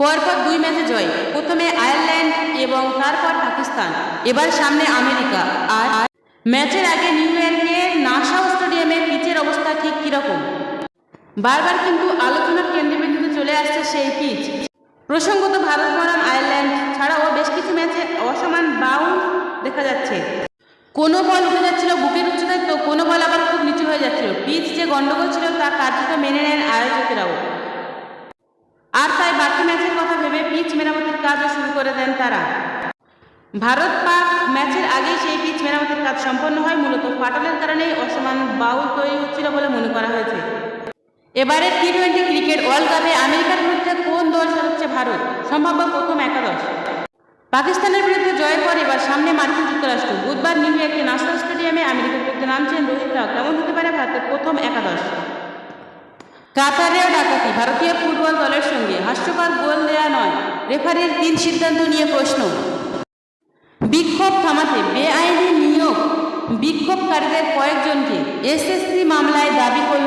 পরপর দুই ম্যাচে জয়। প্রথমে আয়ারল্যান্ড এবং তারপর পাকিস্তান। এবার সামনে আমেরিকা। আর ম্যাচের আগে নিউ ইয়র্কের নাসাও স্টেডিয়ামের পিচের অবস্থা ঠিক কীরকম? বারবার কিন্তু আলোচনার কেন্দ্রবিন্দুতে চলে আসছে সেই পিচ। প্রসঙ্গত ভারত বনাম আয়ারল্যান্ড ছাড়াও বেশ কিছু ম্যাচে অসমান বাউন্স দেখা যাচ্ছে। কোনো বল উঠে যাচ্ছিল বুকের উচ্চতায়, তো কোনো বল আবার খুব নিচু হয়ে যাচ্ছিল। পিচ যে গন্ডগোল ছিল তা কার্যত মেনে নেন আয়োজকেরাও। পিচ মেরামতির কাজও শুরু করে দেন তারা। ভারত পাক ম্যাচের আগেই সেই পিচ মেরামতির কাজ সম্পন্ন হয়। মূলত ফাটলের কারণেই অসমান বাউল তৈরি হচ্ছিল বলে মনে করা হয়েছে। এবারে টি টোয়েন্টি ক্রিকেট ওয়ার্ল্ড কাপে আমেরিকার বিরুদ্ধে কোন দল সাজাচ্ছে ভারত? সম্ভাব্য প্রথম একাদশ। পাকিস্তানের বিরুদ্ধে জয়ের পর এবার সামনে মার্কিন যুক্তরাষ্ট্র। বুধবার নিউ ইয়র্কে ন্যাশনাল স্টেডিয়ামে আমেরিকার বিরুদ্ধে নামছেন রোহিতরা কেমন হতে পারে ভারতের প্রথম একাদশ? কাতারেও ডাকাতি। ভারতীয় ফুটবল দলের রেফারির তিন সিদ্ধান্ত নিয়ে প্রশ্ন। বিক্ষোভ থামাতে বেআইনি নিয়োগ। বিক্ষোভকারীদের কয়েকজনকে এসএসসি মামলায় দাবি ইডি